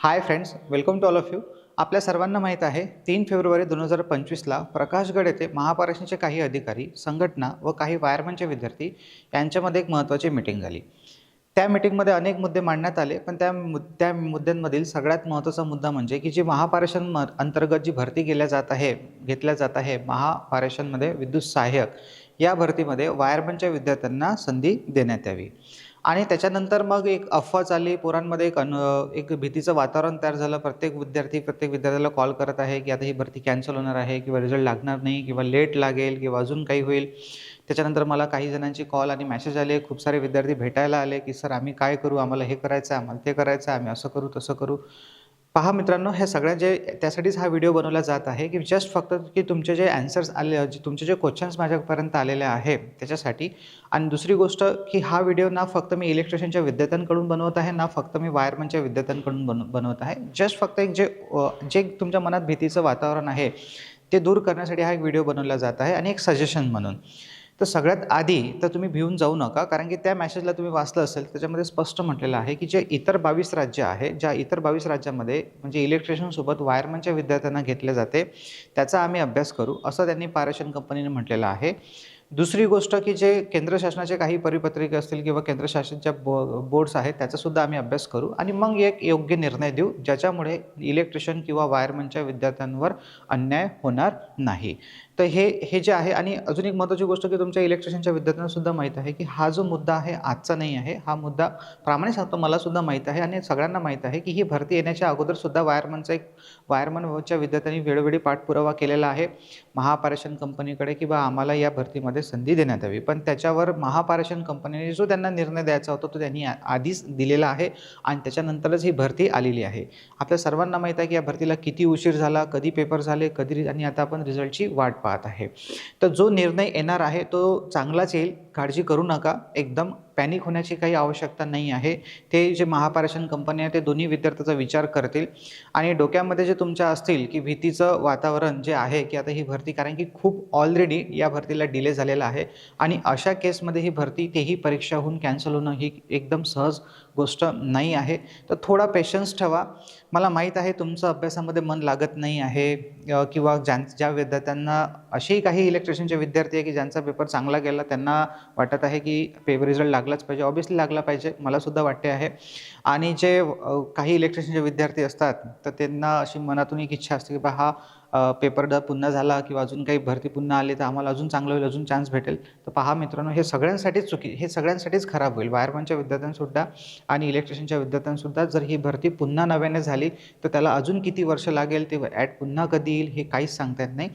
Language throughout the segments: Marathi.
Hi friends welcome to all of you आपल्या सर्वांना माहीत आहे तीन फेब्रुवारी दोन हजार पंचवीसला प्रकाशगड येथे महापारेषणचे काही अधिकारी संघटना व काही वायरमनचे विद्यार्थी यांच्यामध्ये एक महत्त्वाची मीटिंग झाली. त्या मीटिंगमध्ये अनेक मुद्दे मांडण्यात आले पण त्या मुद त्या मुद्द्यांमधील सगळ्यात महत्त्वाचा मुद्दा म्हणजे की जी महापारेषण म अंतर्गत जी भरती केल्या जात आहे घेतल्या जात आहे महापारेषणमध्ये विद्युत सहाय्यक या भरतीमध्ये वायरमनच्या विद्यार्थ्यांना संधी देण्यात यावी. आणि त्याच्यानंतर मग एक अफवा चालली. पोरांमध्ये एक अन एक भीतीचं वातावरण तयार झालं. प्रत्येक विद्यार्थी प्रत्येक विद्यार्थ्याला कॉल करत आहे की आता ही भरती कॅन्सल होणार आहे किंवा रिझल्ट लागणार नाही किंवा लेट लागेल किंवा अजून काही होईल. त्याच्यानंतर मला काही जणांची कॉल आणि मॅसेज आले. खूप सारे विद्यार्थी भेटायला आले की सर आम्ही काय करू? आम्हाला हे करायचं आहे आम्हाला ते करायचं आहे आम्ही असं करू तसं करू. पहा मित्रांनो हे सगळ्या जे त्यासाठीच हा व्हिडिओ बनवला जात आहे की जस्ट फक्त की तुमचे जे ॲन्सर्स आले जे तुमचे जे क्वेश्चन्स माझ्यापर्यंत आलेले आहे त्याच्यासाठी. आणि दुसरी गोष्ट की हा व्हिडिओ ना फक्त मी इलेक्ट्रिशियनच्या विद्यार्थ्यांकडून बनवत आहे ना फक्त मी वायरमनच्या विद्यार्थ्यांकडून बन बनवत आहे. जस्ट फक्त एक जे जे तुमच्या मनात भीतीचं वातावरण आहे ते दूर करण्यासाठी हा एक व्हिडिओ बनवला जात आहे आणि एक सजेशन म्हणून. तर सगळ्यात आधी तर तुम्ही भिवून जाऊ नका कारण की त्या मॅसेजला तुम्ही वाचलं असेल त्याच्यामध्ये स्पष्ट म्हटलेलं आहे की जे इतर बावीस राज्य आहे ज्या इतर बावीस राज्यामध्ये म्हणजे इलेक्ट्रिशियनसोबत वायरमनच्या विद्यार्थ्यांना घेतले जाते त्याचा आम्ही अभ्यास करू असं त्यांनी पारेषण कंपनीने म्हटलेलं आहे. दुसरी गोष्ट की जे केंद्र शासनाचे काही परिपत्रिके असतील किंवा केंद्र शासनाच्या बो बोर्ड्स आहेत त्याचासुद्धा आम्ही अभ्यास करू आणि मग एक योग्य निर्णय देऊ ज्याच्यामुळे इलेक्ट्रिशियन किंवा वायरमनच्या विद्यार्थ्यांवर अन्याय होणार नाही. तर हे हे जे आहे आणि अजून एक महत्त्वाची गोष्ट की तुमच्या इलेक्ट्रिशियनच्या विद्यार्थ्यांना सुद्धा माहीत आहे की हा जो मुद्दा आहे आजचा नाही आहे. हा मुद्दा प्रामाणिक सांगतो मला सुद्धा माहीत आहे आणि सगळ्यांना माहीत आहे की ही भरती येण्याच्या अगोदर सुद्धा वायरमनचा एक वायरमनच्या विद्यार्थ्यांनी वेळोवेळी पाठपुरावा केलेला आहे महापारेषण कंपनीकडे किंवा आम्हाला या भरतीमध्ये संधी देण्यात यावी. पण त्याच्यावर महापारेषण कंपनीने जो त्यांना निर्णय द्यायचा होता तो त्यांनी आधीच दिलेला आहे आणि त्याच्यानंतरच ही भरती आलेली आहे. आपल्या सर्वांना माहीत आहे की या भरतीला किती उशीर झाला कधी पेपर झाले कधी आणि आता आपण रिझल्टची वाट पाहतो. आहे. तर जो निर्णय येणार आहे तो चांगलाच येईल. काळजी करू नका. एकदम पॅनिक होण्याची काही आवश्यकता नाही आहे. ते जे महापारेषण कंपनी आहे ते दोन्ही विद्यार्थ्याचा विचार करतील. आणि डोक्यामध्ये जे तुमच्या असतील की भीतीचं वातावरण जे आहे की आता ही भरती कारण की खूप ऑलरेडी या भरतीला डिले झालेला आहे. आणि अशा केसमध्ये ही भरती तेही परीक्षा होऊन कॅन्सल होणं ही एकदम सहज गोष्ट नाही आहे. तर थोडा पेशन्स ठेवा. मला माहीत आहे तुमचं अभ्यासामध्ये मन लागत नाही आहे किंवा ज्यां ज्या विद्यार्थ्यांना असेही काही इलेक्ट्रिशियनचे विद्यार्थी आहे की ज्यांचा पेपर चांगला गेला त्यांना वाटत आहे की पेपर रिझल्ट लागलाच पाहिजे. ऑब्विसली लागला पाहिजे. मलासुद्धा वाटते आहे. आणि जे काही इलेक्ट्रिशियनचे विद्यार्थी असतात तर त्यांना अशी मनातून एक इच्छा असते की बा हा पेपर ड पुन्हा झाला किंवा अजून काही भरती पुन्हा आली तर आम्हाला अजून चांगलं होईल अजून चान्स भेटेल. तर पहा मित्रांनो हे सगळ्यांसाठीच चुकी हे सगळ्यांसाठीच खराब होईल. वायरमॅनच्या विद्यार्थ्यांसुद्धा आणि इलेक्ट्रिशियनच्या विद्यार्थ्यांसुद्धा जर ही भरती पुन्हा नव्याने झाली तर त्याला अजून किती वर्ष लागेल ते ॲड पुन्हा कधी येईल हे काहीच सांगता येत नाही.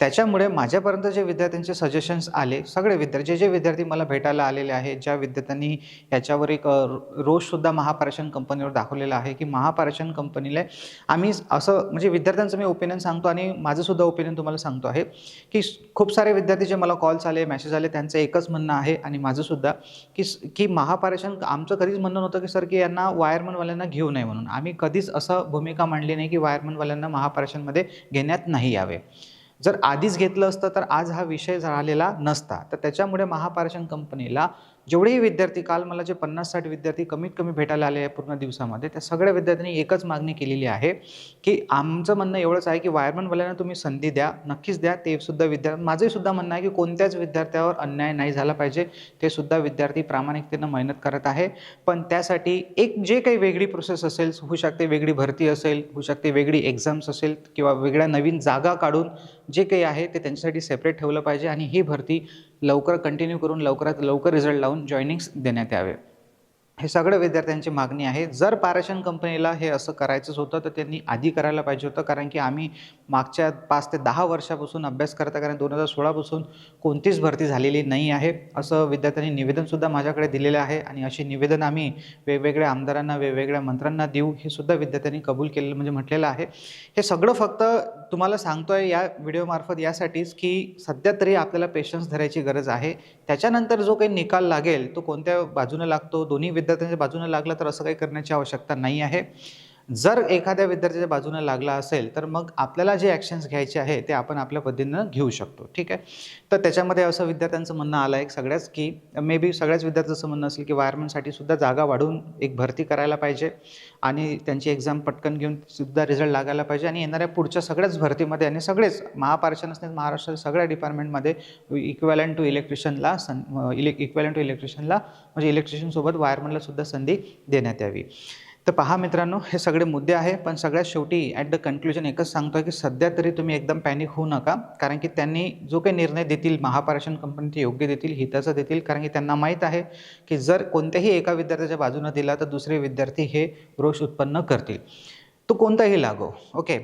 त्याच्यामुळे माझ्यापर्यंत जे विद्यार्थ्यांचे सजेशन्स आले सगळे विद्यार्थी जे जे विद्यार्थी मला भेटायला आलेले आहेत ज्या विद्यार्थ्यांनी याच्यावर एक रोजसुद्धा महापारेषण कंपनीवर दाखवलेला आहे की महापारेषण कंपनीला आम्ही असं म्हणजे विद्यार्थ्यांचं मी ओपिनियन सांगतो आणि माझंसुद्धा ओपिनियन तुम्हाला सांगतो आहे की खूप सारे विद्यार्थी जे मला कॉल्स आले मेसेज आले त्यांचं एकच म्हणणं आहे आणि माझंसुद्धा की की महापारेषण आमचं कधीच म्हणणं नव्हतं की सर की यांना वायरमनवाल्यांना घेऊ नये म्हणून. आम्ही कधीच असं भूमिका मांडली नाही की वायरमनवाल्यांना महापारेषणमध्ये घेण्यात नाही यावे. जर आधीच घेतलं असतं तर आज हा विषय झालेला नसता. तर त्याच्यामुळे महापारेषण कंपनीला जेवढेही विद्यार्थी काल मला जे पन्नास साठ विद्यार्थी कमीत कमी भेटायला आले आहे पूर्ण दिवसामध्ये त्या सगळ्या विद्यार्थ्यांनी एकच मागणी केलेली आहे की आमचं म्हणणं एवढंच आहे की वायरमनवाल्यांना तुम्ही संधी द्या नक्कीच द्या ते सुद्धा विद्यार्थी माझंही सुद्धा म्हणणं आहे की कोणत्याच विद्यार्थ्यावर अन्याय नाही झाला पाहिजे ते सुद्धा विद्यार्थी प्रामाणिकतेनं मेहनत करत आहे पण त्यासाठी एक जे काही वेगळी प्रोसेस असेल होऊ शकते वेगळी भरती असेल होऊ शकते वेगळी एक्झाम्स असेल किंवा वेगळ्या नवीन जागा काढून जे काही आहे ते त्यांच्यासाठी सेपरेट ठेवलं पाहिजे आणि ही भरती लवकर कंटिन्यू करून लवकरात लवकर रिझल्ट लावून जॉईनिंग्स देण्यात यावे. हे सगळं विद्यार्थ्यांची मागणी आहे. जर पारेषण कंपनीला हे असं करायचंच होतं तर त्यांनी आधी करायला पाहिजे होतं. कारण की आम्ही मागच्या पाच ते दहा वर्षापासून अभ्यास करता कारण दोन हजार सोळापासून कोणतीच भरती झालेली नाही आहे. असं विद्यार्थ्यांनी निवेदनसुद्धा माझ्याकडे दिलेलं आहे. आणि अशी निवेदन आम्ही वेगवेगळ्या आमदारांना वेगवेगळ्या मंत्र्यांना देऊ हे सुद्धा विद्यार्थ्यांनी कबूल केलेलं म्हणजे म्हटलेलं आहे. हे सगळं फक्त तुम्हाला सांगतो आहे या व्हिडिओमार्फत यासाठीच की सध्या तरी आपल्याला पेशन्स धरायची गरज आहे. त्याच्यानंतर जो काही निकाल लागेल तो कोणत्या बाजूने लागतो? दोन्ही विद्यार्थ्यांच्या बाजूने लागला तर असं काही करण्याची आवश्यकता नाही आहे. जर एखाद्या विद्यार्थ्याच्या बाजूनं लागला असेल तर मग आपल्याला जे ॲक्शन्स घ्यायचे आहे ते आपण आपल्या पद्धतीनं घेऊ शकतो. ठीक आहे? तर त्याच्यामध्ये असं विद्यार्थ्यांचं म्हणणं आलं आहे सगळ्याच की मे बी सगळ्याच विद्यार्थ्यांचं म्हणणं असेल की वायरमेंटसाठी सुद्धा जागा वाढवून एक भरती करायला पाहिजे आणि त्यांची एक्झाम पटकन घेऊन सुद्धा रिझल्ट लागायला पाहिजे आणि येणाऱ्या पुढच्या सगळ्याच भरतीमध्ये आणि सगळेच महापारेषण असणे महाराष्ट्राच्या सगळ्या डिपार्टमेंटमध्ये इक्वॅलंट टू इलेक्ट्रिशियनला सन इले इक्वॅलंट टू इलेक्ट्रिशियनला म्हणजे इलेक्ट्रिशियनसोबत वायरमनला सुद्धा संधी देण्यात यावी. तर पहा मित्रांनो हे सगळे मुद्दे आहे पण सगळ्यात शेवटी ॲट द कन्क्लुजन एकच सांगतो की सध्या तरी तुम्ही एकदम पॅनिक होऊ नका कारण की त्यांनी जो काही निर्णय देतील महापारेषण कंपनी ते योग्य देतील हिताचं देतील कारण की त्यांना माहीत आहे की जर कोणत्याही एका विद्यार्थ्याच्या बाजूनं दिला तर दुसरे विद्यार्थी हे रोष उत्पन्न करतील. तो कोणताही लागो ओके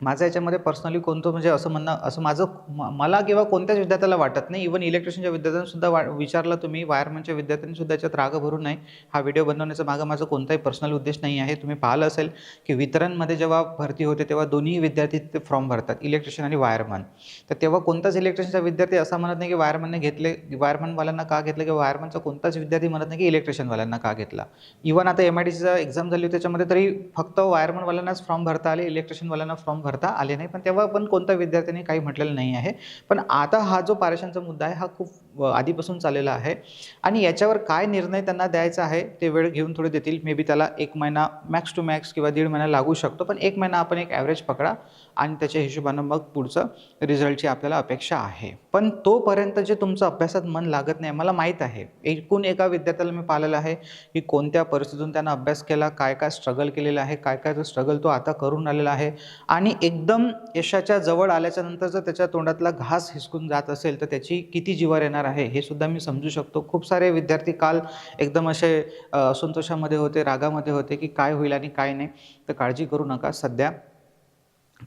माझं याच्यामध्ये पर्सनली कोणतं म्हणजे असं म्हणणं असं माझं मला किंवा कोणत्याच विद्यार्थ्याला वाटत नाही. इवन इलेक्ट्रिशियनच्या विद्यार्थ्यांसुद्धा वा विचारलं तुम्ही वायरमॅनच्या विद्यार्थ्यांनीसुद्धा याच्यात राग भरून नये. हा व्हिडिओ बनवण्याचा मागं माझा कोणताही पर्सनल उद्देश नाही आहे. तुम्ही पाहिलं असेल की वितरणमध्ये जेव्हा भरती होते तेव्हा दोन्ही विद्यार्थी ते फॉर्म भरतात इलेक्ट्रिशियन आणि वायरमॅन तर तेव्हा कोणताच इलेक्ट्रिशियनचा विद्यार्थी असा म्हणत नाही की वायरमॅनने घेतले वायरमॅनवाल्यांना का घेतलं किंवा वायरमॅनचा कोणताच विद्यार्थी म्हणत नाही की इलेक्ट्रिशियनवाल्यांना का घेतला. इवन आता एम आय डी सीचा एक्झाम झाली होती त्याच्यामध्ये तरी फक्त वायरमॅनवाल्यांनाच फॉर्म भरता आले इलेक्ट्रिशियनवाल्यांना फॉर्म भरता आले नाही. पण तेव्हा पण कोणता विद्यार्थ्यांनी काही म्हटलेलं नाही आहे. पण आता हा जो पारेषणचा मुद्दा आहे हा खूप आधीपासून चाललेला आहे. आणि याच्यावर काय निर्णय त्यांना द्यायचा आहे ते वेळ घेऊन थोडे देतील. मे बी त्याला एक महिना मॅक्स टू मॅक्स किंवा दीड महिना लागू शकतो. पण एक महिना आपण एक ॲव्हरेज पकडा. आणि त्याच्या हिशोबानं मग पुढचं रिझल्टची आपल्याला अपेक्षा आहे. पण तोपर्यंत जे तुमचं अभ्यासात मन लागत नाही मला माहीत आहे. एकूण एका विद्यार्थ्याला मी पाहिलेलं आहे की कोणत्या परिस्थितीतून त्यानं अभ्यास केला काय काय स्ट्रगल केलेलं आहे काय काय तो स्ट्रगल तो आता करून आलेला आहे. आणि एकदम यशाच्या जवळ आल्याच्यानंतर जर त्याच्या तोंडातला घास हिसकून जात असेल तर त्याची किती जीवार येणार आहे हे सुद्धा मी समजू शकतो. खूप सारे विद्यार्थी काल एकदम असे असंतोषामध्ये होते रागामध्ये होते की काय होईल आणि काय नाही. तर काळजी करू नका. सध्या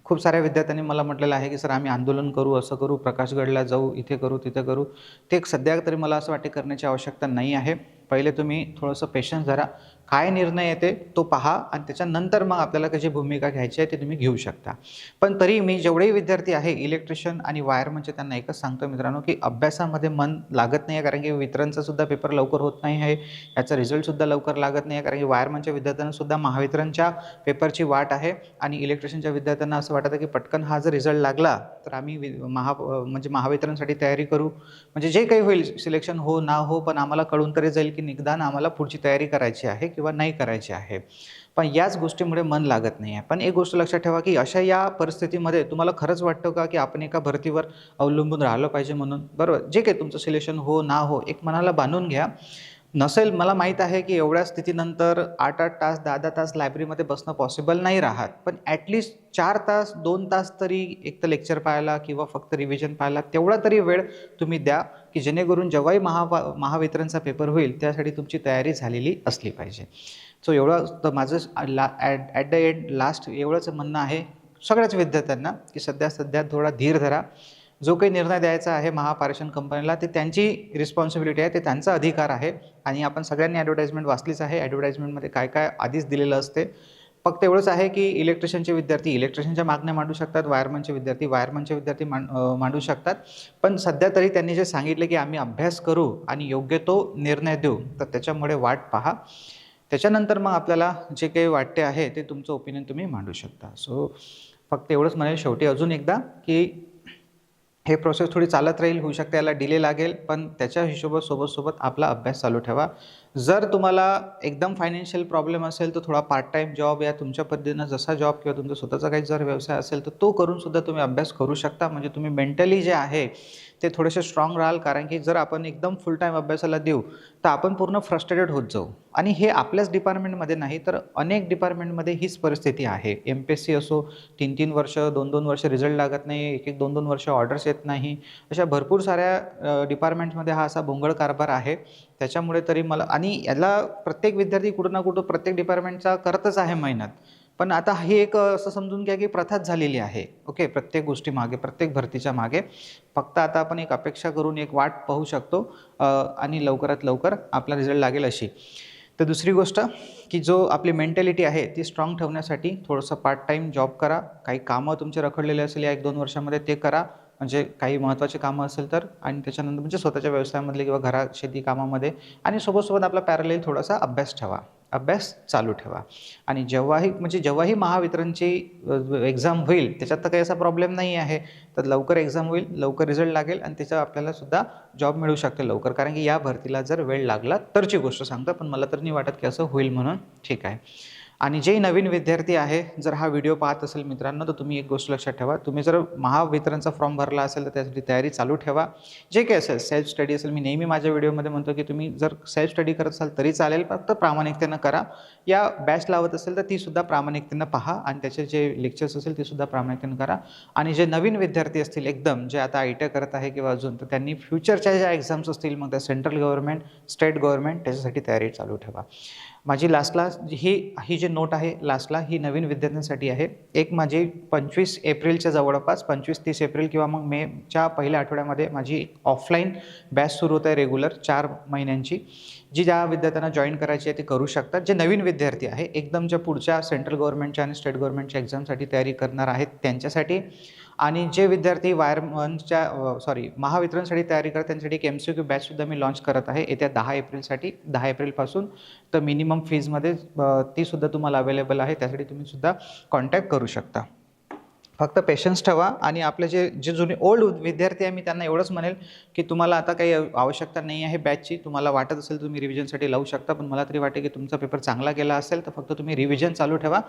खूप साऱ्या विद्यार्थ्यांनी मला म्हटलेलं आहे की सर आम्ही आंदोलन करू असं करू प्रकाशगडला जाऊ इथे करू तिथे करू. ते सध्या तरी मला असं वाटते करण्याची आवश्यकता नाही आहे. पहिले तुम्ही थोडंसं पेशन्स धरा. काय निर्णय येते तो पहा आणि त्याच्यानंतर मग आपल्याला कशी भूमिका घ्यायची आहे ते तुम्ही घेऊ शकता. पण तरी मी जेवढेही विद्यार्थी आहे इलेक्ट्रिशियन आणि वायरमनचे म्हणजे त्यांना एकच सांगतो मित्रांनो की अभ्यासामध्ये मन लागत नाही आहे कारण की वितरणचा सुद्धा पेपर लवकर होत नाही आहे. याचा रिझल्टसुद्धा लवकर लागत नाही आहे कारण की वायरमनच्या म्हणजे विद्यार्थ्यांनासुद्धा महावितरणच्या पेपरची वाट आहे. आणि इलेक्ट्रिशियनच्या विद्यार्थ्यांना असं वाटतं की पटकन हा जर रिझल्ट लागला तर आम्ही वि- महा म्हणजे महावितरणसाठी तयारी करू. म्हणजे जे काही होईल सिलेक्शन हो ना हो पण आम्हाला कळून तरी जाईल की निदान आम्हाला पुढची तयारी करायची आहे किंवा नाही करायची आहे. पण याच गोष्टीमुळे मन लागत नाही आहे. पण एक गोष्ट लक्षात ठेवा की अशा या परिस्थितीमध्ये तुम्हाला खरंच वाटतं का की आपण एका भरतीवर अवलंबून राहिलं पाहिजे म्हणून? बरोबर. जे काही तुमचं सिलेक्शन हो ना हो एक मनाला बांधून घ्या. नसेल मला माहीत आहे की एवढ्या स्थितीनंतर आठ आठ तास दहा दहा तास लायब्ररीमध्ये बसणं पॉसिबल नाही राहत. पण ॲटलिस्ट चार तास दोन तास तरी एक तर लेक्चर पाहायला किंवा फक्त रिव्हिजन पाहायला तेवढा तरी वेळ तुम्ही द्या की जेणेकरून जेव्हाही महा महावितरणचा पेपर होईल त्यासाठी तुमची तयारी झालेली असली पाहिजे. सो एवढं तर माझं ला at at the end last एवढंच म्हणणं आहे सगळ्याच विद्यार्थ्यांना की सध्या सध्या थोडा धीर धरा. जो काही निर्णय द्यायचा आहे महापारेषण कंपनीला ते त्यांची रिस्पॉन्सिबिलिटी आहे ते त्यांचा अधिकार आहे. आणि आपण सगळ्यांनी ॲडव्हर्टाईजमेंट वाचलीच आहे. ॲडव्हर्टाईजमेंटमध्ये काय काय आधीच दिलेलं असते. फक्त एवढंच आहे की इलेक्ट्रिशियनचे विद्यार्थी इलेक्ट्रिशियनच्या मागण्या मांडू शकतात वायरमनचे विद्यार्थी वायरमनचे विद्यार्थी मांडू शकतात. पण सध्या तरी त्यांनी जे सांगितलं की आम्ही अभ्यास करू आणि योग्य तो निर्णय देऊ तर त्याच्यामुळे वाट पहा. त्याच्यानंतर मग आपल्याला जे काही वाटते आहे ते तुमचं ओपिनियन तुम्ही मांडू शकता. सो फक्त एवढंच म्हणेल शेवटी अजून एकदा की हे प्रोसेस थोडी चालत राहील होऊ शकते याला डिले लागेल पण त्याच्या हिशोबा सोबत सोबत आपला अभ्यास चालू ठेवा. जर तुम्हाला एकदम फायनान्शियल प्रॉब्लेम असेल तर थोडा पार्ट टाईम जॉब या तुमच्या पद्धतीनं जसा जॉब किंवा तुमचा स्वतःचा काही जर व्यवसाय असेल तर तो करून सुद्धा तुम्ही अभ्यास करू शकता. म्हणजे तुम्ही मेंटली जे आहे ते थोडेसे स्ट्रॉंग राहाल. कारण की जर आपण एकदम फुल टाईम अभ्यासाला देऊ तर आपण पूर्ण फ्रस्ट्रेटेड होत जाऊ. आणि हे आपल्याच डिपार्टमेंटमध्ये नाही तर अनेक डिपार्टमेंटमध्ये हीच परिस्थिती आहे. एम पी एस सी असो तीन तीन वर्ष दोन दोन वर्ष रिझल्ट लागत नाही एक एक दोन दोन वर्ष ऑर्डर्स येत नाही. अशा भरपूर साऱ्या डिपार्टमेंटमध्ये हा असा भोंगळ कारभार आहे. त्याच्यामुळे तरी मला आणि याला प्रत्येक विद्यार्थी कुठं ना कुठं प्रत्येक डिपार्टमेंटचा करतच आहे मेहनत. पण आता हे एक असं समजून घ्या की प्रथाच झालेली आहे. ओके? प्रत्येक गोष्टी मागे प्रत्येक भरतीच्या मागे. फक्त आता आपण एक अपेक्षा करून एक वाट पाहू शकतो आणि लवकरात लवकर आपला रिझल्ट लागेल अशी. तर दुसरी गोष्ट की जो आपली मेंटॅलिटी आहे ती स्ट्रॉंग ठेवण्यासाठी थोडंसं पार्ट टाईम जॉब करा. काही कामं तुमचे रखडलेले असेल या एक दोन वर्षामध्ये ते करा. म्हणजे काही महत्त्वाची कामं असेल तर आणि त्याच्यानंतर म्हणजे स्वतःच्या व्यवसायामधले किंवा घरा शेती कामामध्ये आणि सोबतसोबत आपला पॅरलेल थोडासा अभ्यास ठेवा. अभ्यास चालू ठेवा. आणि जेव्हाही म्हणजे जेव्हाही महावितरणची एक्झाम होईल त्याच्यात तर काही असा प्रॉब्लेम नाही आहे. तर लवकर एक्झाम होईल लवकर रिझल्ट लागेल आणि त्याचा आपल्याला सुद्धा जॉब मिळू शकते लवकर. कारण की या भरतीला जर वेळ लागला तरची गोष्ट सांगतो पण मला तर नाही वाटत की असं होईल म्हणून. ठीक आहे. आणि जे नवीन विद्यार्थी आहे जर हा व्हिडिओ पाहत असेल मित्रांनो तर तुम्ही एक गोष्ट लक्षात ठेवा. तुम्ही जर महावितरणचा फॉर्म भरला असेल तर त्यासाठी तयारी चालू ठेवा. जे काही असेल सेल्फ स्टडी असेल मी नेहमी माझ्या व्हिडिओमध्ये म्हणतो की तुम्ही जर सेल्फ स्टडी करत असाल तरी चालेल फक्त प्रामाणिकतेनं करा. या बॅच लावत असेल तर तीसुद्धा प्रामाणिकतेनं पहा आणि त्याचे जे लेक्चर्स असेल ते सुद्धा प्रामाणिकतेनं करा. आणि जे नवीन विद्यार्थी असतील एकदम जे आता आय टी करत आहे किंवा अजून तर त्यांनी फ्युचरच्या ज्या एक्झाम्स असतील मग त्या सेंट्रल गव्हर्नमेंट स्टेट गव्हर्नमेंट त्याच्यासाठी तयारी चालू ठेवा. माझी लास्टला ही ही जी नोट आहे लास्टला ही नवीन विद्यार्थ्यांसाठी आहे. एक माझी पंचवीस एप्रिलच्या जवळपास पंचवीस तीस एप्रिल किंवा मग मेच्या पहिल्या आठवड्यामध्ये माझी ऑफलाईन बॅच सुरू होत आहे रेग्युलर चार महिन्यांची. जी ज्या विद्यार्थ्यांना जॉईन करायची आहे ते करू शकतात. जे नवीन विद्यार्थी आहे एकदम ज्या पुढच्या सेंट्रल गव्हर्नमेंटच्या आणि स्टेट गव्हर्नमेंटच्या एक्झामसाठी तयारी करणार आहेत त्यांच्यासाठी आणि जे विद्यार्थी वायरमनच्या सॉरी महावितरणसाठी तयारी करतात त्यांच्यासाठी एक एम सी क्यू बॅचसुद्धा मी लॉन्च करत आहे. येत्या दहा एप्रिलसाठी दहा एप्रिलपासून. तर मिनिमम फीजमध्ये तीसुद्धा तुम्हाला अवेलेबल आहे. त्यासाठी तुम्ही सुद्धा कॉन्टॅक्ट करू शकता. फक्त पेशन्स ठेवा आणि आपले जे जे जुने ओल्ड विद्यार्थी आहे मी त्यांना एवढंच म्हणेल की तुम्हाला आता काही आवश्यकता नाही आहे बॅचची तुम्हाला वाटत असेल तुम्ही रिव्हिजनसाठी लावू शकता पण मला तरी वाटते की तुमचा पेपर चांगला गेला असेल तर फक्त तुम्ही रिव्हिजन चालू ठेवा.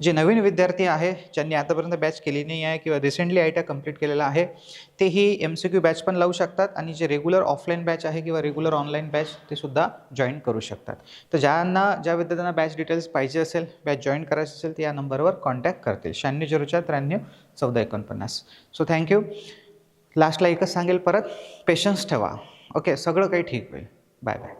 जे नवीन विद्यार्थी आहे ज्यांनी आतापर्यंत बॅच केली नाही आहे किंवा रिसेंटली आय टी कंप्लीट केलेला आहे तेही एम सी क्यू बॅच पण लावू शकतात आणि जे रेग्युलर ऑफलाईन बॅच आहे किंवा रेग्युलर ऑनलाईन बॅच ते सुद्धा जॉईन करू शकतात. तर ज्यांना ज्या विद्यार्थ्यांना बॅच डिटेल्स पाहिजे असेल बॅच जॉईन करायचं असेल तर या नंबरवर कॉन्टॅक्ट करतील. शहाण्णव झिरो चार त्र्याण्णव चौदा एकोणपन्नास. सो थँक्यू लास्टला एकच सांगेल परत. पेशन्स ठेवा. ओके सगळं काही ठीक होईल. Bye bye